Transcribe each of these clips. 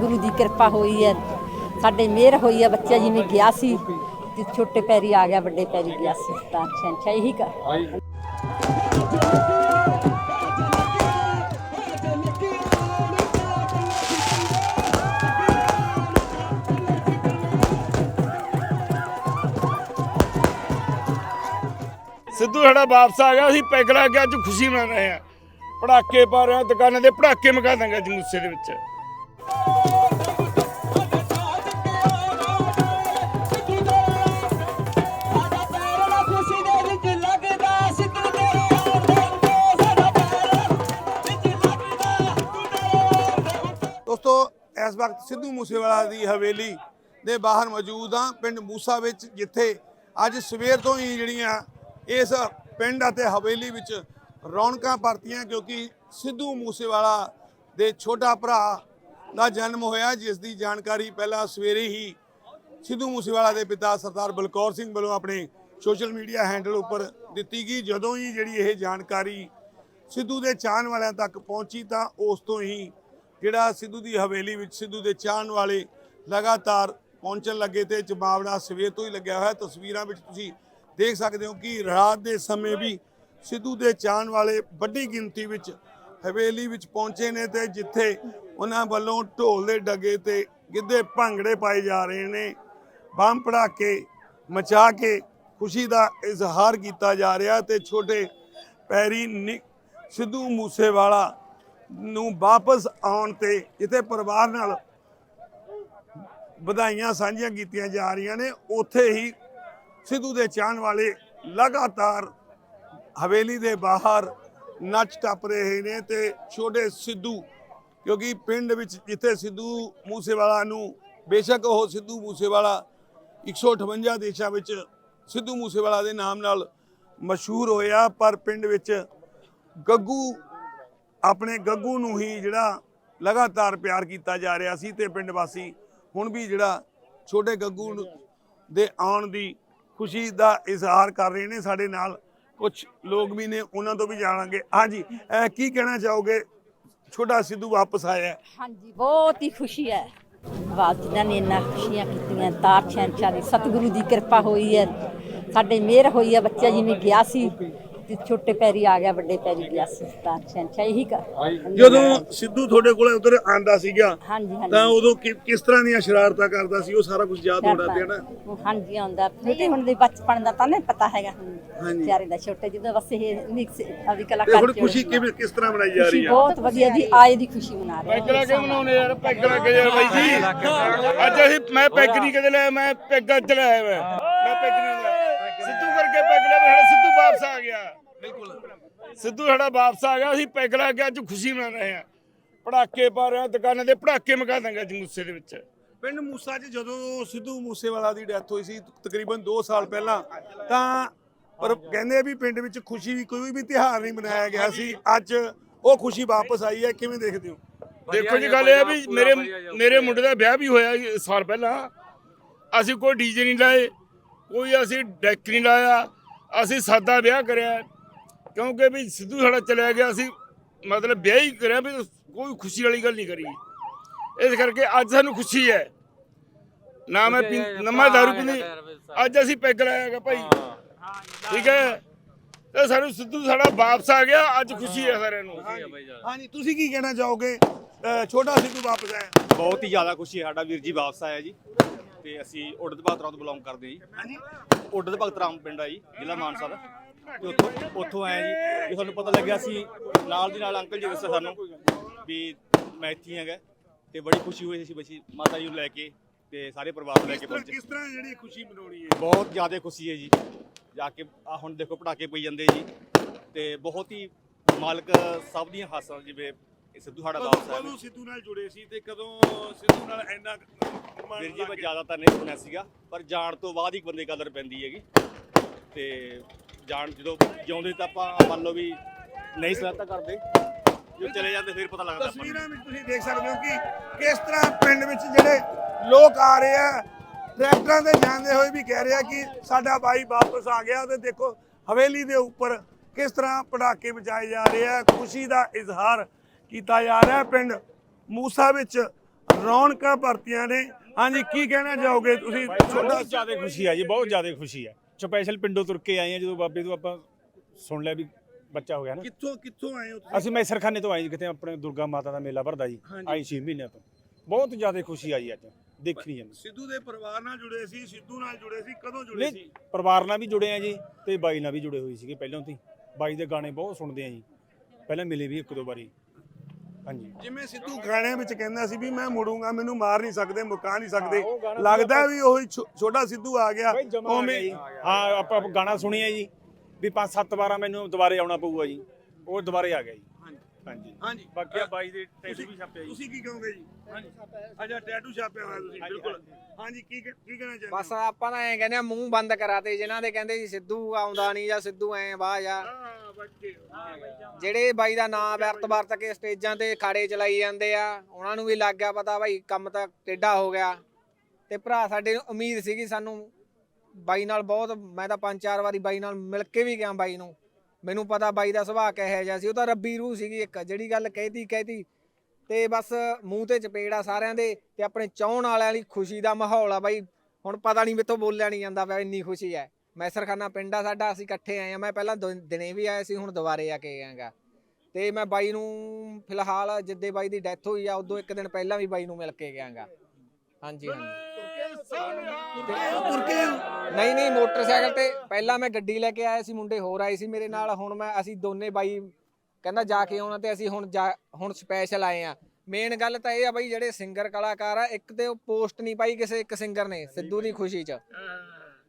ਸਤਿਗੁਰੂ ਦੀ ਕਿਰਪਾ ਹੋਈ ਹੈ। ਸਾਡੇ ਮਿਹਰ ਹੋਈ ਹੈ ਬੱਚਾ ਜਿਵੇਂ ਗਿਆ ਸੀ ਤੇ ਛੋਟੇ ਪੈਰੀ ਆ ਗਿਆ, ਵੱਡੇ ਪੈਰੀ ਗਿਆ ਸੀ। ਤਾਂ ਸ਼ਹਿਨਸ਼ਾਹ ਇਹੀ ਕਰ। ਸਿੱਧੂ ਸਾਡਾ ਵਾਪਸ ਆ ਗਿਆ, ਅਸੀਂ ਪੈਗ ਲਾ ਕੇ ਅੱਜ ਖੁਸ਼ੀ ਮਨਾ ਰਹੇ ਆ ਪੜਾਕੇ ਪਾ ਰਹੇ ਆ ਦੁਕਾਨਾਂ ਦੇ, ਪੜਾਕੇ ਮਗਾ ਦਾਂਗੇ ਅੱਜ ਗੁੱਸੇ ਦੇ ਵਿੱਚ। ਦੋਸਤੋ, ਇਸ ਵਕਤ ਸਿੱਧੂ ਮੂਸੇਵਾਲਾ ਦੀ ਹਵੇਲੀ ਦੇ ਬਾਹਰ ਮੌਜੂਦ ਹਾਂ, ਪਿੰਡ ਮੂਸਾ ਵਿੱਚ, ਜਿੱਥੇ ਅੱਜ ਸਵੇਰ ਤੋਂ ਹੀ ਜਿਹੜੀਆਂ ਇਸ ਪਿੰਡ ਅਤੇ ਹਵੇਲੀ ਵਿੱਚ ਰੌਣਕਾਂ ਭਰਤੀਆਂ, ਕਿਉਂਕਿ ਸਿੱਧੂ ਮੂਸੇਵਾਲਾ ਦੇ ਛੋਟਾ ਭਰਾ ਦਾ ਜਨਮ ਹੋਇਆ, ਜਿਸ ਦੀ ਜਾਣਕਾਰੀ ਪਹਿਲਾਂ ਸਵੇਰੇ ਹੀ ਸਿੱਧੂ ਮੂਸੇਵਾਲਾ ਦੇ ਪਿਤਾ ਸਰਦਾਰ ਬਲਕੌਰ ਸਿੰਘ ਵੱਲੋਂ ਆਪਣੇ ਸੋਸ਼ਲ ਮੀਡੀਆ ਹੈਂਡਲ ਉੱਪਰ ਦਿੱਤੀ ਗਈ। ਜਦੋਂ ਹੀ ਜਿਹੜੀ ਇਹ ਜਾਣਕਾਰੀ ਸਿੱਧੂ ਦੇ ਚਾਹਣ ਵਾਲਿਆਂ ਤੱਕ ਪਹੁੰਚੀ ਤਾਂ ਉਸ ਤੋਂ ਹੀ ਜਿਹੜਾ ਸਿੱਧੂ ਦੀ ਹਵੇਲੀ ਵਿੱਚ ਸਿੱਧੂ ਦੇ ਚਾਹਣ ਵਾਲੇ ਲਗਾਤਾਰ ਪਹੁੰਚਣ ਲੱਗੇ ਤੇ ਜਮਾਵੜਾ ਸਵੇਰ ਤੋਂ ਹੀ ਲੱਗਿਆ ਹੋਇਆ। ਤਸਵੀਰਾਂ ਵਿੱਚ ਤੁਸੀਂ ਦੇਖ ਸਕਦੇ ਹੋ ਕਿ ਰਾਤ ਦੇ ਸਮੇਂ ਵੀ ਸਿੱਧੂ ਦੇ ਚਾਹਣ ਵਾਲੇ ਵੱਡੀ ਗਿਣਤੀ ਵਿੱਚ ਹਵੇਲੀ ਵਿੱਚ ਪਹੁੰਚੇ ਨੇ ਤੇ ਜਿੱਥੇ ਉਹਨਾਂ ਵੱਲੋਂ ਢੋਲ ਦੇ ਡੱਗੇ ਤੇ ਗਿੱਧੇ ਭੰਗੜੇ ਪਾਏ ਜਾ ਰਹੇ ਨੇ। ਬੰਬ ਪੜਾਕੇ ਮਚਾ ਕੇ ਖੁਸ਼ੀ ਦਾ ਇਜ਼ਹਾਰ ਕੀਤਾ ਜਾ ਰਿਹਾ ਤੇ ਛੋਟੇ ਪੈਰੀ ਨਿ- ਸਿੱਧੂ ਮੂਸੇਵਾਲਾ ਨੂੰ ਵਾਪਸ ਆਉਣ ਤੇ ਜਿੱਥੇ ਪਰਿਵਾਰ ਨਾਲ ਵਧਾਈਆਂ ਸਾਂਝੀਆਂ ਕੀਤੀਆਂ ਜਾ ਰਹੀਆਂ ਨੇ, ਉੱਥੇ ਹੀ ਸਿੱਧੂ ਦੇ ਚਾਹਣ ਵਾਲੇ ਲਗਾਤਾਰ ਹਵੇਲੀ ਦੇ ਬਾਹਰ ਨੱਚ ਟੱਪ ਰਹੇ ਨੇ ਤੇ ਛੋਟੇ ਸਿੱਧੂ ਕਿਉਂਕਿ ਪਿੰਡ ਵਿੱਚ ਜਿੱਥੇ ਸਿੱਧੂ ਮੂਸੇਵਾਲਾ ਨੂੰ, ਬੇਸ਼ੱਕ ਉਹ ਸਿੱਧੂ ਮੂਸੇਵਾਲਾ 158 ਦੇਸ਼ਾਂ ਵਿੱਚ ਸਿੱਧੂ ਮੂਸੇਵਾਲਾ ਦੇ ਨਾਮ ਨਾਲ ਮਸ਼ਹੂਰ ਹੋਇਆ, ਪਰ ਪਿੰਡ ਵਿੱਚ ਗੱਗੂ, ਆਪਣੇ ਗੱਗੂ ਨੂੰ ਹੀ ਜਿਹੜਾ ਲਗਾਤਾਰ ਪਿਆਰ ਕੀਤਾ ਜਾ ਰਿਹਾ ਸੀ ਤੇ ਪਿੰਡ ਵਾਸੀ ਹੁਣ ਵੀ ਜਿਹੜਾ ਛੋਟੇ ਗੱਗੂ ਨੂੰ- ਦੇ ਆਉਣ ਦੀ ਖੁਸ਼ੀ ਦਾ ਇਜ਼ਹਾਰ ਕਰ ਰਹੇ ਨੇ ਸਾਡੇ ਨਾਲ ਕੁਝ ਲੋਕ ਵੀ ਨੇ, ਉਹਨਾਂ ਤੋਂ ਵੀ ਜਾਣਾਂਗੇ। ਹਾਂਜੀ, ਅਹ ਕੀ ਕਹਿਣਾ ਚਾਹੋਗੇ ਛੋਟਾ ਸਿੱਧੂ ਵਾਪਸ ਆਇਆ। ਹਾਂਜੀ, ਬਹੁਤ ਹੀ ਖੁਸ਼ੀ ਹੈ। ਵਾਜਦਾਂ ਨੇ ਇੰਨਾ ਖੁਸ਼ੀਆਂ ਕੀਤੀਆਂ, ਤਾਰ ਸ਼ਹਿਨਸ਼ਾਹ ਦੀ, ਸਤਿਗੁਰੂ ਦੀ ਕਿਰਪਾ ਹੋਈ ਹੈ। ਸਾਡੇ ਮਿਹਰ ਹੋਈ ਹੈ, ਬੱਚਾ ਜਿਵੇਂ ਗਿਆ ਸੀ। ਤੇ ਛੋਟੇ ਪੈਰੀ ਆ ਗਿਆ ਵੱਡੇ ਪੈਰੀ ਗਿਆ ਸੀ ਤਾਂ ਸ਼ਹਿਨਸ਼ਾਹ ਇਹੀ ਕਰ ਜਦੋਂ ਸਿੱਧੂ ਤੁਹਾਡੇ ਕੋਲੇ ਉਧਰ ਆਂਦਾ ਸੀਗਾ ਹਾਂਜੀ ਹਾਂਜੀ। ਤਾਂ ਉਦੋਂ ਕਿਸ ਤਰ੍ਹਾਂ ਦੀਆਂ ਸ਼ਰਾਰਤਾਂ ਕਰਦਾ ਸੀ? ਉਹ ਸਾਰਾ ਕੁਝ ਯਾਦ ਹੋਣਾ ਪਿਆ ਨਾ? ਹਾਂਜੀ ਆਉਂਦਾ। ਛੋਟੇ ਹੁਣ ਦੇ ਬਚਪਨ ਦਾ ਤਾਂ ਨਹੀਂ ਪਤਾ ਹੈਗਾ। ਹਾਂਜੀ। ਵਿਚਾਰੇ ਦਾ ਛੋਟੇ ਜਦੋਂ ਬਸ ਇਹ ਮਿਕਸ ਤੇ ਕਲਾਕਾਰ ਹੁਣ ਖੁਸ਼ੀ ਕਿਵੇਂ ਕਿਸ ਤਰ੍ਹਾਂ ਮਨਾਈ ਜਾ ਰਹੀ ਹੈ ਬਹੁਤ ਵਧੀਆ ਜੀ ਆਏ ਦੀ ਖੁਸ਼ੀ ਮਨਾ ਰਹੇ ਪੈਗ ਲਾ ਕੇ ਮਨਾਉਣੇ ਯਾਰ? ਪੈਗ ਲਾ ਕੇ ਯਾਰ ਬਾਈ ਜੀ? ਅੱਜ ਅਸੀਂ ਮੈਂ ਪੈਗ ਨਹੀਂ ਕਦੇ ਲਿਆ ਮੈਂ ਪੈਗ ਅੱਜ ਲਾਇਆ ਮੈਂ। ਮੈਂ ਪੈਗ ਨਹੀਂ ਲਿਆ ਬਿਲਕੁਲ। ਸਿੱਧੂ ਸਾਡਾ ਵਾਪਸ ਆ ਗਿਆ ਅਸੀਂ ਪੈਗ ਲਾ ਕੇ ਅੱਜ ਖੁਸ਼ੀ ਮਨਾ ਰਹੇ ਆ ਪੜਾਕੇ ਪਾ ਰਹੇ ਆ ਦੁਕਾਨਾਂ ਦੇ ਪੜਾਕੇ ਮਗਾ ਦਾਂਗੇ ਅੱਜ ਗੁੱਸੇ ਦੇ ਵਿੱਚ। ਪਿੰਡ ਮੂਸਾ 'ਚ ਜਦੋਂ ਸਿੱਧੂ ਮੂਸੇਵਾਲਾ ਦੀ ਡੈਥ ਹੋਈ ਸੀ ਤਕਰੀਬਨ 2 ਸਾਲ ਪਹਿਲਾਂ ਤਾਂ ਪਰ ਕਹਿੰਦੇ ਆ ਵੀ ਪਿੰਡ ਵਿੱਚ ਖੁਸ਼ੀ ਵੀ ਕੋਈ ਵੀ ਤਿਉਹਾਰ ਨਹੀਂ ਮਨਾਇਆ ਗਿਆ ਸੀ। ਅੱਜ ਉਹ ਖੁਸ਼ੀ ਵਾਪਸ ਆਈ ਹੈ ਕਿਵੇਂ ਦੇਖਦੇ ਹੋ? ਦੇਖੋ ਜੀ ਗੱਲ ਇਹ ਆ ਵੀ ਮੇਰੇ ਮੇਰੇ ਮੁੰਡੇ ਦਾ ਵਿਆਹ ਵੀ ਹੋਇਆ ਸਾਲ ਪਹਿਲਾਂ। ਅਸੀਂ ਕੋਈ ਡੀਜੇ ਨਹੀਂ ਲਾਏ ਕੋਈ ਅਸੀਂ ਡੈਕ ਨਹੀਂ ਲਾਇਆ। ਅਸੀਂ ਸਾਦਾ ਵਿਆਹ ਕਰਿਆ। ਕਿਉਂਕਿ ਵੀ ਸਿੱਧੂ ਸਾਡਾ ਚਲਿਆ ਗਿਆ ਅਸੀਂ ਮਤਲਬ ਵਿਆਹ ਹੀ ਕਰਿਆ ਵੀ ਕੋਈ ਖੁਸ਼ੀ ਵਾਲੀ ਗੱਲ ਨਹੀਂ ਕਰੀ। ਇਸ ਕਰਕੇ ਅੱਜ ਸਾਨੂੰ ਖੁਸ਼ੀ ਹੈ। ਨਾ ਮੈਂ ਪੀ ਨਾ ਮੈਂ ਦਾਰੂ ਪੀਂਦੀ ਅੱਜ ਅਸੀਂ ਪੈਗ ਲਾਇਆਗਾ ਭਾਈ। ਠੀਕ ਹੈ? ਤੇ ਸਾਨੂੰ ਸਿੱਧੂ ਸਾਡਾ ਵਾਪਸ ਆ ਗਿਆ ਅੱਜ ਖੁਸ਼ੀ ਹੈ ਸਾਰਿਆਂ ਨੂੰ। ਹਾਂਜੀ ਤੁਸੀਂ ਕੀ ਕਹਿਣਾ ਚਾਹੋਗੇ? ਛੋਟਾ ਸਿੱਧੂ ਵਾਪਸ ਆਇਆ। ਬਹੁਤ ਹੀ ਜ਼ਿਆਦਾ ਖੁਸ਼ੀ ਹੈ ਸਾਡਾ ਵੀਰ ਜੀ ਵਾਪਸ ਆਇਆ ਜੀ। ਤੇ ਅਸੀਂ ਉੱਡਦ ਭਗਤਰਾਮ ਤੋਂ ਬਿਲੋਂਗ ਕਰਦੇ ਹਾਂ ਜੀ। ਹਾਂਜੀ। ਉੱਡਦ ਭਗਤਰਾਮ ਪਿੰਡ ਆ ਜੀ ਜ਼ਿਲ੍ਹਾ ਮਾਨਸਾ ਦਾ। ਤੇ ਉੱਥੋਂ ਉੱਥੋਂ ਆਏ ਜੀ। ਤੇ ਸਾਨੂੰ ਪਤਾ ਲੱਗਿਆ ਸੀ ਨਾਲ ਦੀ ਨਾਲ ਅੰਕਲ ਜੀ ਦੱਸਿਆ ਸਾਨੂੰ ਵੀ ਮੈਂ ਇੱਥੇ ਹੀ ਹੈਗਾ ਤੇ ਬੜੀ ਖੁਸ਼ੀ ਹੋਈ ਸੀ ਬੱਚੀ ਮਾਤਾ ਜੀ ਨੂੰ ਲੈ ਕੇ ਤੇ ਸਾਰੇ ਪਰਿਵਾਰ ਨੂੰ ਲੈ ਕੇ ਪਹੁੰਚੇ। ਕਿਸ ਤਰ੍ਹਾਂ ਜਿਹੜੀ ਖੁਸ਼ੀ ਮਨਾਉਣੀ ਹੈ? ਬਹੁਤ ਜ਼ਿਆਦਾ ਖੁਸ਼ੀ ਹੈ ਜੀ। ਜਾ ਕੇ ਆ ਹੁਣ ਦੇਖੋ ਪਟਾਕੇ ਪਈ ਜਾਂਦੇ ਜੀ ਤੇ ਬਹੁਤ ਹੀ ਮਾਲਕ ਸਭ ਦੀਆਂ ਹਾਸਾਂ ਜਿਵੇਂ ਇਹ ਸਿੱਧੂ ਸਾਡਾ ਵਾਪਸ ਆਇਆ ਕਦੋਂ ਸਿੱਧੂ ਨਾਲ ਜੁੜੇ ਸੀ ਤੇ ਕਦੋਂ ਸਿੱਧੂ ਨਾਲ ਇੰਨਾ ਮਨ ਵੀਰ ਜੀ ਲੱਗ ਮੈਂ ਗਿਆ? ਜ਼ਿਆਦਾਤਰ ਨਹੀਂ ਸੁਣਿਆ ਸੀਗਾ ਪਰ ਜਾਣ ਤੋਂ ਬਾਅਦ ਹੀ ਬੰਦੇ ਕਦਰ ਪੈਂਦੀ ਹੈਗੀ ਤੇ ਜਾਣ ਜਦੋਂ ਜਿਉਂਦੇ ਤਾਂ ਆਪਾਂ ਮੰਨ ਲਓ ਵੀ ਨਹੀਂ ਸਲਾਹਤਾ ਕਰਦੇ ਜੋ ਚਲੇ ਜਾਂਦੇ ਫਿਰ ਪਤਾ ਲੱਗਦਾ ਆਪਾਂ ਨੂੰ। ਤਸਵੀਰਾਂ ਵਿੱਚ ਤੁਸੀਂ ਦੇਖ ਸਕਦੇ ਹੋ ਕਿ ਕਿਸ ਤਰ੍ਹਾਂ ਪਿੰਡ ਵਿੱਚ ਜਿਹੜੇ ਲੋਕ ਆ ਰਹੇ ਆ ਟਰੈਕਟਰਾਂ ਤੇ ਜਾਂਦੇ ਹੋਏ ਵੀ ਕਹਿ ਰਿਹਾ ਕਿ ਸਾਡਾ ਬਾਈ ਵਾਪਸ ਆ ਗਿਆ ਤੇ ਦੇਖੋ ਹਵੇਲੀ ਦੇ ਉੱਪਰ ਕਿਸ ਤਰ੍ਹਾਂ ਪਟਾਕੇ ਵਜਾਏ ਜਾ ਰਹੇ ਆ ਖੁਸ਼ੀ ਦਾ ਇਜ਼ਹਾਰ ਕੀਤਾ ਜਾ ਰਿਹਾ ਪਿੰਡ ਮੂਸਾ ਵਿੱਚ ਰੌਣਕਾਂ ਭਰਤੀਆਂ ਨੇ। ਹਾਂਜੀ ਕੀ ਕਹਿਣਾ ਚਾਹੋਗੇ ਤੁਸੀਂ? ਛੋਟਾ ਬਹੁਤ ਜ਼ਿਆਦਾ ਖੁਸ਼ੀ ਆ ਜੀ ਬਹੁਤ ਜ਼ਿਆਦਾ ਖੁਸ਼ੀ ਆ। ਸਪੈਸ਼ਲ ਪਿੰਡੋਂ ਤੁਰ ਕੇ ਆਏ ਆ ਜਦੋਂ ਬਾਬੇ ਤੋਂ ਆਪਾਂ ਸੁਣ ਲਿਆ ਵੀ ਬੱਚਾ ਹੋ ਗਿਆ ਨਾ। ਕਿੱਥੋਂ ਕਿੱਥੋਂ ਆਏ ਹੋ ਤੁਸੀਂ? ਅਸੀਂ ਮੈਸਰਖਾਨੇ ਤੋਂ ਆਏ ਜੀ ਕਿਤੇ ਆਪਣੇ ਦੁਰਗਾ ਮਾਤਾ ਦਾ ਮੇਲਾ ਭਰਦਾ ਜੀ। ਆਈ 6 ਮਹੀਨਿਆਂ ਤੋਂ। ਬਹੁਤ ਜ਼ਿਆਦਾ ਖੁਸ਼ੀ ਆਈ ਅੱਜ ਦੇਖਣੀ ਜਾਂਦੀ। ਸਿੱਧੂ ਦੇ ਪਰਿਵਾਰ ਨਾਲ ਜੁੜੇ ਸੀ ਸਿੱਧੂ ਨਾਲ ਜੁੜੇ ਸੀ ਕਦੋਂ ਜੁੜੇ ਸੀ? ਪਰਿਵਾਰ ਨਾਲ ਵੀ ਜੁੜੇ ਆ ਜੀ ਤੇ ਬਾਈ ਨਾਲ ਵੀ ਜੁੜੇ ਹੋਏ ਸੀਗੇ ਪਹਿਲਾਂ ਤੋਂ ਹੀ। ਬਾਈ ਦੇ ਗਾਣੇ ਬਹੁਤ ਸੁਣਦੇ ਆ ਜੀ। ਪਹਿਲਾਂ ਮਿਲੇ ਵੀ ਇੱਕ ਦੋ ਵਾਰੀ। ਹਾਂਜੀ। ਜਿਵੇਂ ਸਿੱਧੂ ਗਾਣੇ ਵਿੱਚ ਕਹਿੰਦਾ ਸੀ ਵੀ ਮੈਂ ਮੁੜੂੰਗਾ ਮੈਨੂੰ ਮਾਰ ਨਹੀਂ ਸਕਦੇ ਮੁਕਾ ਨਹੀਂ ਸਕਦੇ। ਲੱਗਦਾ ਵੀ ਉਹੀ ਛੋਟਾ ਸਿੱਧੂ ਆ ਗਿਆ ਜੀ। ਹਾਂ ਆਪਾਂ ਗਾਣਾ ਸੁਣਿਆ ਜੀ। ਵੀ ਪੰਜ ਸੱਤ ਵਾਰਾਂ ਮੈਨੂੰ ਦੁਬਾਰੇ ਆਉਣਾ ਪਊਗਾ ਜੀ। ਉਹ ਦੁਬਾਰੇ ਆ ਗਿਆ ਜੀ। ਹਾਂਜੀ। ਹਾਂਜੀ। ਬਾਕੀ ਆ ਬਾਈ ਦੇ ਟੈਟੂ ਵੀ ਛਾਪਿਆ ਜੀ। ਤੁਸੀਂ ਕੀ ਕਹੋਗੇ ਜੀ? ਹਾਂਜੀ। ਅੱਛਾ ਟੈਟੂ ਛਾਪਿਆ ਹੋਇਆ ਤੁਸੀਂ ਬਿਲਕੁਲ। ਹਾਂਜੀ। ਕੀ ਕੀ ਕਹਿਣਾ ਚਾਹੁੰਦੇ ਬਸ ਆਪਾਂ ਤਾਂ ਐਂ ਕਹਿੰਦੇ ਆ ਮੂੰਹ ਬੰਦ ਕਰਾਤੇ ਜਿਨ੍ਹਾਂ ਦੇ ਕਹਿੰਦੇ ਸਿੱਧੂ ਆਉਂਦਾ ਨਹੀਂ ਜਾਂ ਸਿੱਧੂ ਐ ਬਾਹ ਜਾ। ਜਿਹੜੇ ਬਾਈ ਦਾ ਨਾਂ ਵਰਤ ਵਰਤ ਕੇ ਸਟੇਜਾਂ ਤੇ ਖਾੜੇ ਚਲਾਈ ਜਾਂਦੇ ਆ, ਉਹਨਾਂ ਨੂੰ ਵੀ ਲੱਗ ਗਿਆ ਪਤਾ ਬਾਈ ਕੰਮ ਤਾਂ ਟੇਢਾ ਹੋ ਗਿਆ। ਤੇ ਭਰਾ ਸਾਡੇ ਨੂੰ ਉਮੀਦ ਸੀਗੀ ਸਾਨੂੰ ਬਾਈ ਨਾਲ ਬਹੁਤ, ਮੈਂ ਤਾਂ ਪੰਜ ਚਾਰ ਵਾਰੀ ਬਾਈ ਨਾਲ ਮਿਲ ਕੇ ਵੀ ਗਿਆ ਬਾਈ ਨੂੰ। ਮੈਨੂੰ ਪਤਾ ਬਾਈ ਦਾ ਸੁਭਾਅ ਕਿਹੋ ਜਿਹਾ ਸੀ, ਉਹ ਤਾਂ ਰੱਬੀ ਰੂਹ ਸੀਗੀ ਇੱਕ, ਜਿਹੜੀ ਗੱਲ ਕਹਿਤੀ ਕਹਿਤੀ। ਤੇ ਬਸ ਮੂੰਹ ਤੇ ਚਪੇੜ ਆ ਸਾਰਿਆਂ ਦੇ, ਤੇ ਆਪਣੇ ਚਾਹਣ ਵਾਲਿਆਂ ਲਈ ਖੁਸ਼ੀ ਦਾ ਮਾਹੌਲ ਆ ਬਾਈ। ਹੁਣ ਪਤਾ ਨਹੀਂ ਮੇਥੋਂ ਬੋਲਿਆ ਨਹੀਂ ਜਾਂਦਾ ਪਿਆ, ਇੰਨੀ ਖੁਸ਼ੀ ਹੈ। ਮੈਸਰਖਾਨਾ ਪਿੰਡ ਆ, ਸਾਡਾ ਅਸੀਂ ਇਕੱਠੇ ਆਏ ਆ। ਮੈਂ ਪਹਿਲਾਂ ਦੋ- ਦਿਨੇ ਵੀ ਆਇਆ ਸੀ, ਹੁਣ ਦੁਬਾਰੇ ਆ ਕੇ ਆਇਆਗਾ। ਤੇ ਮੈਂ ਬਾਈ ਨੂੰ ਫਿਲਹਾਲ ਜਿੱਦੇ ਬਾਈ ਦੀ ਡੈਥ ਹੋਈ ਆ, ਉਦੋਂ ਇੱਕ ਦਿਨ ਪਹਿਲਾਂ ਵੀ ਬਾਈ ਨੂੰ ਮਿਲ ਕੇ ਗਿਆਗਾ ਹਾਂਜੀ ਹਾਂਜੀ। ਤੁਰ ਨਹੀਂ ਨਹੀਂ, ਮੋਟਰਸਾਈਕਲ ਤੇ ਪਹਿਲਾਂ ਮੈਂ ਗੱਡੀ ਲੈ ਕੇ ਆਇਆ ਸੀ, ਮੁੰਡੇ ਹੋਰ ਆਏ ਸੀ ਮੇਰੇ ਨਾਲ। ਹੁਣ ਮੈਂ, ਅਸੀਂ ਦੋਨੇ ਬਾਈ ਕਹਿੰਦਾ ਜਾ ਕੇ ਆਉਣਾ ਤੇ ਅਸੀਂ ਹੁਣ ਜਾ, ਹੁਣ ਸਪੈਸ਼ਲ ਆਏ ਆ। ਮੇਨ ਗੱਲ ਤਾਂ ਇਹ ਆ ਬਾਈ, ਜਿਹੜੇ ਸਿੰਗਰ ਕਲਾਕਾਰ ਆ, ਇੱਕ ਤੇ ਉਹ ਪੋਸਟ ਨਹੀਂ ਪਾਈ ਕਿਸੇ, ਇੱਕ ਸਿੰਗਰ ਨੇ, ਸਿੱਧੂ ਦੀ ਖੁਸ਼ੀ 'ਚ।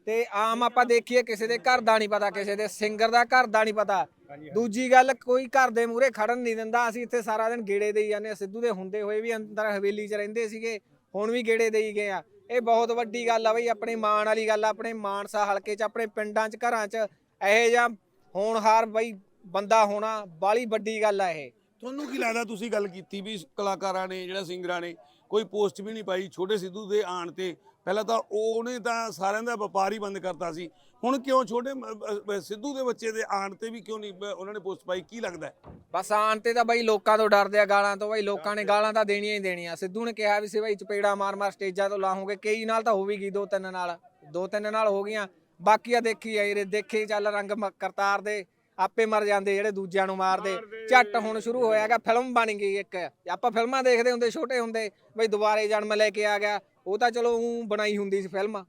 ਤੇ ਆਮ ਆਪਾਂ ਦੇਖੀਏ ਕਿਸੇ ਦੇ ਘਰ ਦਾ ਨਹੀਂ ਪਤਾ ਕਿਸੇ ਦੇ ਸਿੰਗਰ ਦਾ ਘਰ ਦਾ ਨਹੀਂ ਪਤਾ। ਦੂਜੀ ਗੱਲ ਕੋਈ ਘਰ ਦੇ ਮੂਹਰੇ ਖੜਨ ਨਹੀਂ ਦਿੰਦਾ। ਅਸੀਂ ਇੱਥੇ ਸਾਰਾ ਦਿਨ ਗੇੜੇ ਦੇਈ ਜਾਂਦੇ ਆ ਸਿੱਧੂ ਦੇ ਹੁੰਦੇ ਹੋਏ ਵੀ ਅੰਦਰ ਹਵੇਲੀ 'ਚ ਰਹਿੰਦੇ ਸੀਗੇ ਹੁਣ ਵੀ ਗੇੜੇ ਦੇਈ ਗਏ ਆ। ਇਹ ਬਹੁਤ ਵੱਡੀ ਗੱਲ ਆ ਬਈ ਆਪਣੇ ਮਾਣ ਵਾਲੀ ਗੱਲ ਆ। ਆਪਣੇ ਮਾਨਸਾ ਹਲਕੇ 'ਚ ਆਪਣੇ ਪਿੰਡਾਂ 'ਚ ਘਰਾਂ 'ਚ ਇਹੋ ਜਿਹਾ ਹੋਣਹਾਰ ਬਈ ਬੰਦਾ ਹੋਣਾ ਬਾਲੀ ਵੱਡੀ ਗੱਲ ਆ ਇਹ। ਤੁਹਾਨੂੰ ਕੀ ਲੱਗਦਾ ਤੁਸੀਂ ਗੱਲ ਕੀਤੀ ਵੀ ਕਲਾਕਾਰਾਂ ਨੇ ਜਿਹੜਾ ਸਿੰਗਰਾਂ ਨੇ ਕੋਈ ਪੋਸਟ ਵੀ ਨਹੀਂ ਪਾਈ? ਛੋਟੇ ਸਿੱਧੂ ਦੇ ਆਣ ਤੇ ਪਹਿਲਾਂ ਤਾਂ ਉਹਨੇ ਤਾਂ ਸਾਰਿਆਂ ਦਾ ਵਪਾਰ ਹੀ ਬੰਦ ਕਰਤਾ ਸੀ। ਹੁਣ ਕਿਉਂ ਛੋਟੇ ਸਿੱਧੂ ਦੇ ਬੱਚੇ ਦੇ ਆਣ ਤੇ ਵੀ ਕਿਉਂ ਨਹੀਂ ਉਹਨਾਂ ਨੇ ਪੋਸਟ ਪਾਈ? ਕੀ ਲੱਗਦਾ ਹੈ? ਬਸ ਆਣ ਤੇ ਤਾਂ ਬਈ ਲੋਕਾਂ ਤੋਂ ਡਰਦੇ ਆ ਗਾਲਾਂ ਤੋਂ। ਬਈ ਲੋਕਾਂ ਨੇ ਗਾਲਾਂ ਤਾਂ ਦੇਣੀਆਂ ਹੀ ਦੇਣੀਆਂ। ਸਿੱਧੂ ਨੇ ਕਿਹਾ ਵੀ ਸੀ ਬਈ ਚਪੇੜਾ ਮਾਰ ਮਾਰ ਸਟੇਜਾਂ ਤੋਂ ਲਾਹੋਗੇ। ਕਈ ਨਾਲ ਤਾਂ ਹੋ ਵੀ ਗਈ ਦੋ ਤਿੰਨ ਨਾਲ। ਦੋ ਤਿੰਨ ਨਾਲ ਹੋ ਗਈਆਂ। ਬਾਕੀ ਆ ਦੇਖੀ ਆਈ ਦੇਖੇ ਚੱਲ ਰੰਗ ਮ- ਕਰਤਾਰ ਦੇ। ਆਪੇ ਮਰ ਜਾਂਦੇ ਜਿਹੜੇ ਦੂਜਿਆਂ ਨੂੰ ਮਾਰਦੇ। ਝੱਟ ਹੁਣ ਸ਼ੁਰੂ ਹੋਇਆਗਾ ਫਿਲਮ ਬਣ ਗਈ ਇੱਕ। ਆਪਾਂ ਫਿਲਮਾਂ ਦੇਖਦੇ ਹੁੰਦੇ ਛੋਟੇ ਹੁੰਦੇ। ਬਈ ਦੁਬਾਰੇ ਜਨਮ ਲੈ ਕੇ ਆ ਗਿਆ। ਉਹ ਤਾਂ ਚਲੋ ਉਹ ਬਣਾਈ ਹੁੰਦੀ ਸੀ ਫਿਲਮ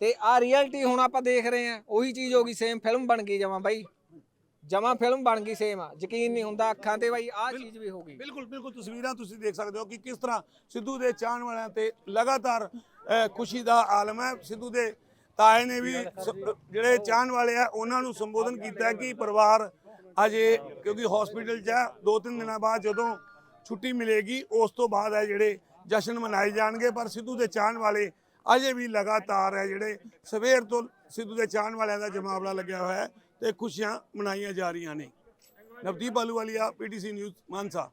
ਤੇ ਆ ਰਿਐਲਿਟੀ ਹੁਣ ਆਪਾਂ ਦੇਖ ਰਹੇ ਆ ਉਹੀ ਚੀਜ਼ ਹੋ ਗਈ ਸੇਮ ਫਿਲਮ ਬਣ ਗਈ ਜਮਾ ਬਾਈ। ਜਮਾਂ ਫਿਲਮ ਬਣ ਗਈ ਸੇਮ ਆ। ਯਕੀਨ ਨਹੀਂ ਹੁੰਦਾ ਅੱਖਾਂ ਤੇ ਬਾਈ, ਆਹ ਚੀਜ਼ ਵੀ ਹੋ ਗਈ। ਬਿਲਕੁਲ ਬਿਲਕੁਲ, ਤਸਵੀਰਾਂ ਤੁਸੀਂ ਦੇਖ ਸਕਦੇ ਹੋ ਕਿ ਕਿਸ ਤਰ੍ਹਾਂ ਸਿੱਧੂ ਦੇ ਚਾਹਣ ਵਾਲਿਆਂ ਤੇ ਲਗਾਤਾਰ ਖੁਸ਼ੀ ਦਾ ਆਲਮ ਹੈ। ਸਿੱਧੂ ਦੇ ਤਾਏ ਨੇ ਵੀ ਜਿਹੜੇ ਚਾਹਣ ਵਾਲੇ ਆ, ਉਹਨਾਂ ਨੂੰ ਸੰਬੋਧਨ ਕੀਤਾ ਹੈ ਕਿ ਪਰਿਵਾਰ ਅਜੇ ਕਿਉਂਕਿ ਹਸਪੀਟਲ 'ਚ ਹੈ, ਦੋ ਤਿੰਨ ਦਿਨਾਂ ਬਾਅਦ ਜਦੋਂ ਛੁੱਟੀ ਮਿਲੇਗੀ, ਉਸ ਤੋਂ ਬਾਅਦ ਹੈ ਜਿਹੜੇ ਜਸ਼ਨ ਮਨਾਏ ਜਾਣਗੇ, ਪਰ ਸਿੱਧੂ ਦੇ ਚਾਹਣ ਵਾਲੇ ਅਜੇ ਵੀ ਲਗਾਤਾਰ ਹੈ ਜਿਹੜੇ ਸਵੇਰ ਤੋਂ ਸਿੱਧੂ ਦੇ ਚਾਹਣ ਵਾਲਿਆਂ ਦਾ ਜਮਾਵੜਾ ਲੱਗਿਆ ਹੋਇਆ ਹੈ ਤੇ ਖੁਸ਼ੀਆਂ ਮਨਾਈਆਂ ਜਾ ਰਹੀਆਂ ਨੇ। Navdeep Ahluwalia PTC news, Mansa.